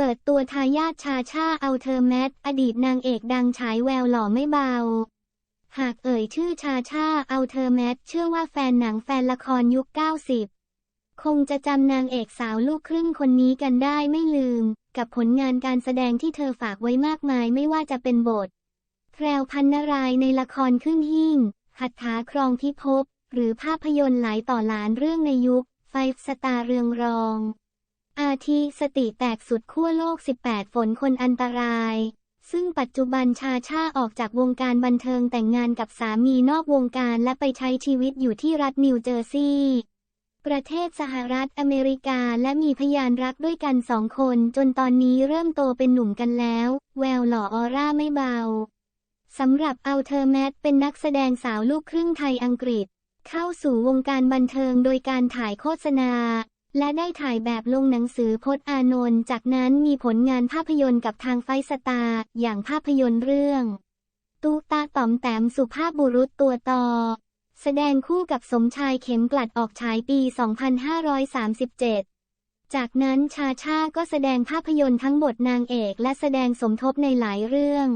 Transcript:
เปิดตัวทายาทชาชาเอาเธอแมท อดีตนางเอกดังฉายแววหล่อไม่เบา หากเอ่ยชื่อชาชาเอาเธอแมท เชื่อว่าแฟนหนังแฟนละครยุค 90 คงจะจำนางเอกสาวลูกครึ่งคนนี้กันได้ไม่ลืม กับผลงานการแสดงที่เธอฝากไว้มากมายไม่ว่าจะเป็นบทแพรวพันนารายในละครครึ่งหิ่งหัตถาครองพิภพหรือภาพยนตร์หลายต่อหลานเรื่องในยุคไฟสตาร์เรืองรอง อาทิสติแตกสุดขั้วโลก 18 ฝนคนอันตราย ซึ่งปัจจุบันชาชาออกจากวงการบันเทิงแต่งงานกับสามีนอกวงการและไปใช้ชีวิตอยู่ที่รัฐนิวเจอร์ซีย์ประเทศสหรัฐอเมริกาและมีพยานรักด้วยกันสองคน จนตอนนี้เริ่มโตเป็นหนุ่มกันแล้ว แววหล่อออร่าไม่เบาสำหรับเอาเธอแมทเป็นนักแสดงสาวลูกครึ่งไทยอังกฤษ เข้าสู่วงการบันเทิงโดยการถ่ายโฆษณา และได้ถ่ายแบบลงหนังสือพจน์อานนท์จากนั้นมีผลงานภาพยนตร์กับทางไฟสตาร์อย่างภาพยนตร์เรื่อง ตูตาต๋อมแต้มสุภาพบุรุษตัวต่อแสดงคู่กับสมชายเข็มกลัดออกฉายปี 2537 จากนั้นชาชาก็แสดงภาพยนตร์ทั้งบทนางเอกและแสดงสมทบในหลายเรื่อง